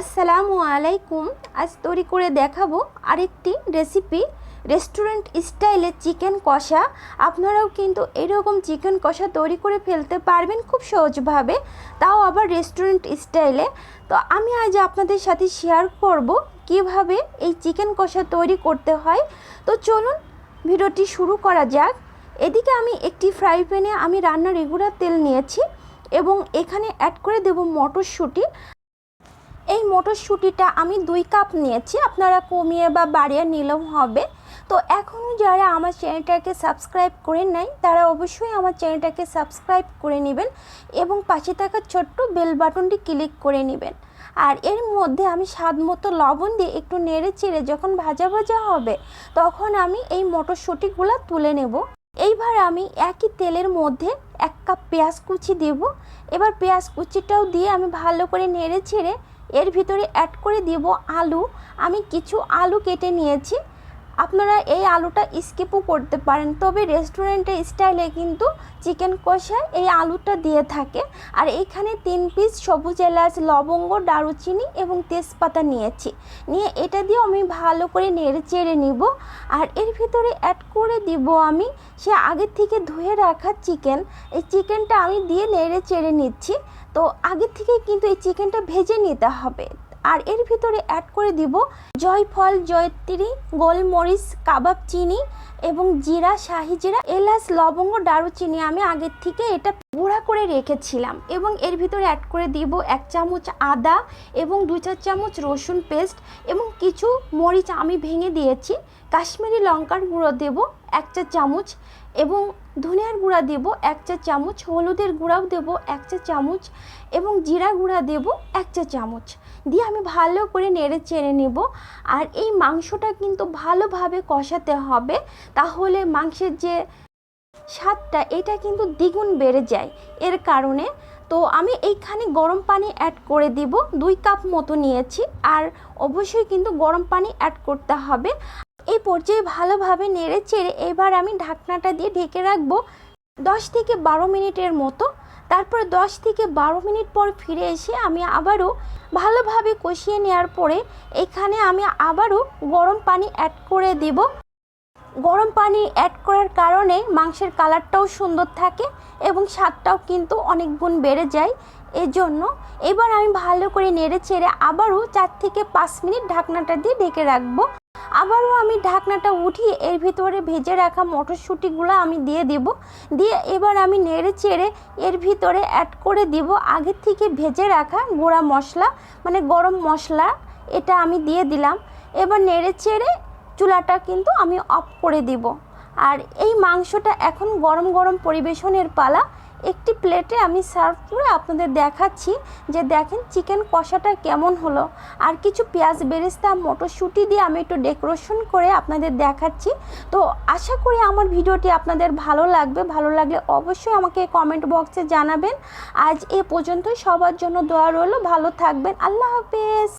আসসালামু আলাইকুম। আজ তৈরি করে দেখাবো আরেকটি রেসিপি রেস্টুরেন্ট স্টাইলে চিকেন কষা। আপনারাও কিন্তু এরকম চিকেন কষা তৈরি করে ফেলতে পারবেন খুব সহজভাবে। তাও আবার রেস্টুরেন্ট স্টাইলে তো আমি আজ আপনাদের সাথে শেয়ার করব কীভাবে এই চিকেন কষা তৈরি করতে হয়। তো চলুন ভিডিওটি শুরু করা যাক। এদিকে আমি একটি ফ্রাই প্যানে আমি রান্নার রেগুলার তেল নিয়েছি এবং এখানে অ্যাড করে দেব মটরশুঁটি। এই মটরশুঁটিটা আমি দুই কাপ নিয়েছি, আপনারা কমিয়ে বা বাড়িয়ে নিলেও হবে। তো এখনও যারা আমার চ্যানেলটাকে সাবস্ক্রাইব করে নাই, তারা অবশ্যই আমার চ্যানেলটাকে সাবস্ক্রাইব করে নেবেন এবং পাশে থাকা ছোট্ট বেল বাটনটি ক্লিক করে নেবেন। আর এর মধ্যে আমি স্বাদ মতো লবণ দিয়ে একটু নেড়ে চেড়ে যখন ভাজা ভাজা হবে, তখন আমি এই মটরশুঁটিগুলো তুলে নেব। এইবার আমি একই তেলের মধ্যে এক কাপ পেঁয়াজ কুচি দেব। এবার পেঁয়াজ কুচিটাও দিয়ে আমি ভালো করে নেড়ে ছেড়ে এর ভিতরে অ্যাড করে দেব আলু। আমি কিছু আলু কেটে নিয়েছি। আপনারা এই আলুটা স্কিপও করতে পারেন, তবে রেস্টুরেন্টের স্টাইলে কিন্তু চিকেন কষায় এই আলুটা দিয়ে থাকে। আর এইখানে তিন পিস সবুজ এলাচ, লবঙ্গ, দারুচিনি এবং তেজপাতা নিয়েছি। নিয়ে এটা দিয়ে আমি ভালো করে নেড়ে চেড়ে নিব। আর এর ভিতরে অ্যাড করে দিব আমি সে আগের থেকে ধুয়ে রাখা চিকেন এই চিকেনটা আমি দিয়ে নেড়ে চেড়ে নিচ্ছি। তো আগের থেকে কিন্তু এই চিকেনটা ভেজে নিতে হবে। আর এর ভিতরে অ্যাড করে দিব জয়ফল, জয়ত্রী, গোলমরিচ, কাবাব চিনি এবং জিরা, শাহি জিরা, এলাচ, লবঙ্গ, দারুচিনি আমি আগের থেকে এটা গুঁড়া করে রেখেছিলাম এবং এর ভিতরে অ্যাড করে দিব এক চামচ আদা এবং দু চার চামচ রসুন পেস্ট এবং কিছু মরিচ আমি ভেঙে দিয়েছি। কাশ্মীরি লঙ্কার গুঁড়ো দেব এক চা চামচ এবং ধনিয়ার গুঁড়া দেব এক চা চামচ, হলুদের গুঁড়াও দেব এক চা চামচ এবং জিরা গুঁড়া দেব এক চা চামচ। দিয়ে আমি ভালো করে নেড়ে চেড়ে নেব। আর এই মাংসটা কিন্তু ভালোভাবে কষাতে হবে, তাহলে মাংসের যে স্বাদটা, এটা কিন্তু দ্বিগুণ বেড়ে যায় এর কারণে। তো আমি এইখানে গরম পানি অ্যাড করে দিব, দুই কাপ মতো নিয়েছি। আর অবশ্যই কিন্তু গরম পানি অ্যাড করতে হবে। এই পর্যায়ে ভালোভাবে নেড়ে চেড়ে এবার আমি ঢাকনাটা দিয়ে ঢেকে রাখব দশ থেকে বারো মিনিটের মতো। তারপর দশ থেকে বারো মিনিট পর ফিরে এসে আমি আবারও ভালোভাবে কষিয়ে নেওয়ার পরে এখানে আমি আবারও গরম পানি অ্যাড করে দিব। গরম পানি অ্যাড করার কারণে মাংসের কালারটাও সুন্দর থাকে এবং স্বাদটাও কিন্তু অনেক গুণ বেড়ে যায়। এজন্য এবার আমি ভালো করে নেড়ে চেড়ে আবারও চার থেকে পাঁচ মিনিট ঢাকনাটা দিয়ে ঢেকে রাখব। আবারও আমি ঢাকনাটা উঠিয়ে এর ভিতরে ভেজে রাখা মটরশুঁটিগুলো আমি দিয়ে দিব। দিয়ে এবার আমি নেড়ে চেড়ে এর ভিতরে অ্যাড করে দিব আগের থেকে ভেজে রাখা গুঁড়া মশলা মানে গরম মশলা, এটা আমি দিয়ে দিলাম। এবার নেড়ে চেড়ে চুলাটা কিন্তু আমি অফ করে দিব। আর এই মাংসটা এখন গরম গরম পরিবেশনের পালা। একটি প্লেটে আমি সার্ভ করে আপনাদের দেখাচ্ছি যে দেখেন চিকেন কষাটা কেমন হলো। আর কিছু পেঁয়াজ, বেরেস্তা, মটরশুঁটি দিয়ে আমি একটু ডেকোরেশন করে আপনাদের দেখাচ্ছি। তো আশা করি আমার ভিডিওটি আপনাদের ভালো লাগবে। ভালো লাগলে অবশ্যই আমাকে কমেন্ট বক্সে জানাবেন। আজ এ পর্যন্তই। সবার জন্য দোয়া রইল। ভালো থাকবেন। আল্লাহ হাফেজ।